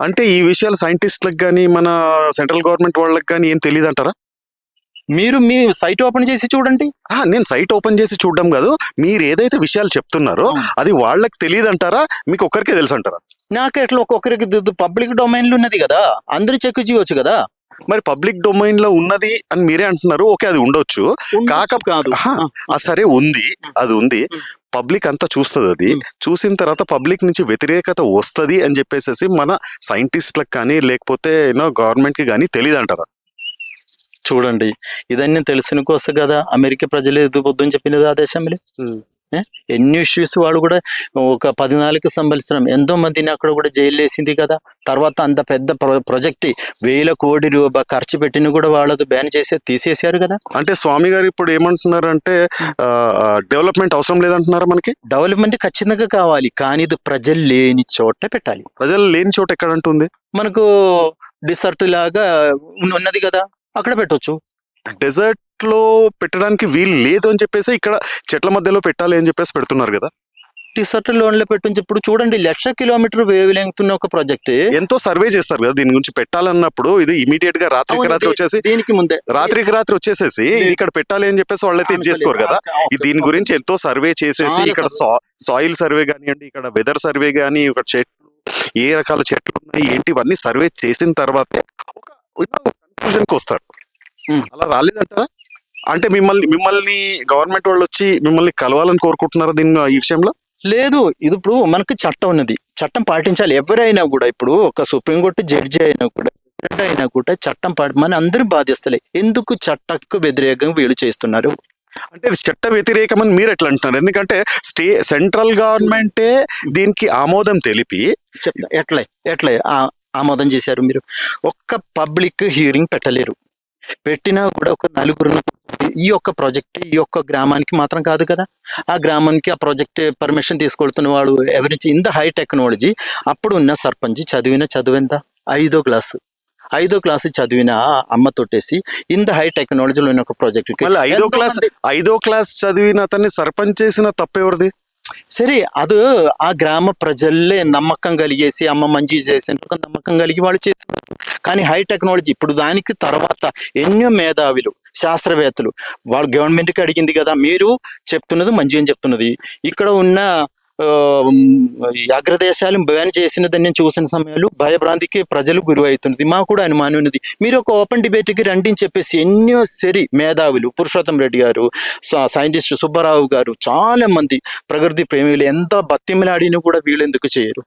అంటే ఈ విషయాలు సైంటిస్టులకు కానీ మన సెంట్రల్ గవర్నమెంట్ వాళ్ళకి కానీ ఏం తెలియదు అంటారా మీరు మీ సైట్ ఓపెన్ చేసి చూడండి. నేను సైట్ ఓపెన్ చేసి చూడడం కాదు. మీరు ఏదైతే విషయాలు చెప్తున్నారో. అది వాళ్ళకి తెలియదు అంటారా మీకు ఒక్కరికే తెలుసు అంటారా నాకు ఎట్లా ఒక్కొక్కరికి పబ్లిక్ డొమైన్లో ఉన్నది కదా. అందరూ చెక్ చేయవచ్చు కదా. మరి పబ్లిక్ డొమైన్లో ఉన్నది అని మీరే అంటున్నారు. ఓకే అది ఉండొచ్చు. కాక- సరే ఉంది. అది ఉంది. పబ్లిక్ అంతా చూస్తుంది అది. చూసిన తర్వాత పబ్లిక్ నుంచి వ్యతిరేకత వస్తది అని చెప్పేసి మన సైంటిస్ట్లకు కానీ లేకపోతే యూనో గవర్నమెంట్కి కానీ తెలియదు అంటారా చూడండి ఇదన్నీ తెలిసిన కోసం కదా అమెరికా ప్రజలు ఎదుగుపోద్దని చెప్పింది ఆ దేశంలో? ఎన్ని ఇష్యూస్ వాడు కూడా ఒక పద్నాలుగు సంవత్సరం ఎంతో మందిని అక్కడ కూడా జైలు వేసింది కదా. తర్వాత అంత పెద్ద ప్రొ- ప్రాజెక్ట్ వేల కోడి రూపాయ ఖర్చు పెట్టిన కూడా వాళ్ళది బ్యాన్ చేసే తీసేశారు కదా. అంటే స్వామి గారు ఇప్పుడు ఏమంటున్నారు అంటే డెవలప్మెంట్ అవసరం లేదంటున్నారా మనకి? డెవలప్మెంట్ ఖచ్చితంగా కావాలి. కానీ ఇది ప్రజలు లేని చోట పెట్టాలి. ప్రజలు లేని చోట ఎక్కడ అంటుంది? మనకు డిసర్ట్ లాగా ఉన్న- ఉన్నది కదా. అక్కడ పెట్టొచ్చు. డెజర్ట్లో పెట్టడానికి వీలు లేదు అని చెప్పేసి ఇక్కడ చెట్ల మధ్యలో పెట్టాలి అని చెప్పేసి పెడుతున్నారు కదా. డిసర్ట్ లోన్లో పెట్టించి ఇప్పుడు చూడండి లక్ష కిలోమీటర్ వేవ్ లెంగ్త్ ఉన్న ఒక ప్రాజెక్ట్. ఎంతో సర్వే చేస్తారు కదా దీని గురించి పెట్టాలన్నప్పుడు ఇది ఇమీడియట్గా రాత్రికి రాత్రి వచ్చేసి దీనికి ముందే. రాత్రికి రాత్రి వచ్చేసేసి ఇక్కడ పెట్టాలి అని చెప్పేసి వాళ్ళైతే ఇది చేసుకోరు కదా. దీని గురించి ఎంతో సర్వే చేసేసి ఇక్కడ సాయిల్ సర్వే కానివ్వండి ఇక్కడ వెదర్ సర్వే కానీ ఇక్కడ చెట్లు ఏ రకాల చెట్లు ఉన్నాయి ఏంటి ఇవన్నీ సర్వే చేసిన తర్వాతే ఒక కన్క్లూజన్కి వస్తారు. అలా రాలేదంటారా? అంటే మిమ్మల్ని మిమ్మల్ని గవర్నమెంట్ వాళ్ళు వచ్చి మిమ్మల్ని కలవాలని కోరుకుంటున్నారా దీని ఈ విషయంలో? లేదు ఇది ఇప్పుడు మనకు చట్టం ఉన్నది. చట్టం పాటించాలి. ఎవరైనా కూడా ఇప్పుడు ఒక సుప్రీంకోర్టు జడ్జి అయినా కూడా ప్రెసిడెంట్ అయినా కూడా చట్టం పాటి మన అందరూ బాధ్యస్తలే ఎందుకు చట్టకు వ్యతిరేకంగా వీళ్ళు చేస్తున్నారు? అంటే ఇది చట్ట వ్యతిరేకమని మీరు ఎట్లా అంటున్నారు? ఎందుకంటే స్టే సెంట్రల్ గవర్నమెంటే దీనికి ఆమోదం తెలిపి ఎట్లే ఎట్లే ఆ- ఆమోదం చేశారు మీరు? ఒక్క పబ్లిక్ హియరింగ్ పెట్టలేరు. పెట్టినా కూడా ఒక నలుగురు ఈ యొక్క ప్రాజెక్ట్ ఈ యొక్క గ్రామానికి మాత్రం కాదు కదా. ఆ గ్రామానికి ఆ ప్రాజెక్ట్ పర్మిషన్ తీసుకెళ్తున్న వాడు ఎవరించి ఇంత హై టెక్నాలజీ అప్పుడు ఉన్న సర్పంచ్ చదివిన చదువెంత? ఐదో క్లాసు ఐదో క్లాసు చదివిన అమ్మ తొట్టేసి ఇంత హై టెక్నాలజీలో ఉన్న ఒక ప్రాజెక్ట్ ఐదో క్లాస్ ఐదో క్లాస్ చదివిన అతన్ని సర్పంచ్ చేసిన తప్పెవరిది సరే అది ఆ గ్రామ ప్రజల్లే నమ్మకం కలిగేసి అమ్మ మంచి చేసిన ఒక నమ్మకం కలిగి వాళ్ళు చేస్తున్నారు. కానీ హై టెక్నాలజీ ఇప్పుడు దానికి తర్వాత ఎన్నో మేధావులు శాస్త్రవేత్తలు వాళ్ళు గవర్నమెంట్కి అడిగింది కదా మీరు చెప్తున్నది మంచి అని చెప్తున్నది. ఇక్కడ ఉన్న అగ్రదేశాలు బ్యాన్ చేసినది నేను చూసిన సమయాలు భయభ్రాంతికి ప్రజలు గురి అవుతున్నది మాకు కూడా అనుమానం ఉన్నది మీరు ఒక ఓపెన్ డిబేట్కి రండి అని చెప్పేసి ఎన్నో సరి మేధావులు పురుషోత్తం రెడ్డి గారు సైంటిస్ట్ సుబ్బారావు గారు చాలా మంది ప్రకృతి ప్రేమికులు ఎంత బతిమలాడినా కూడా వీళ్ళు ఎందుకు చేయరు?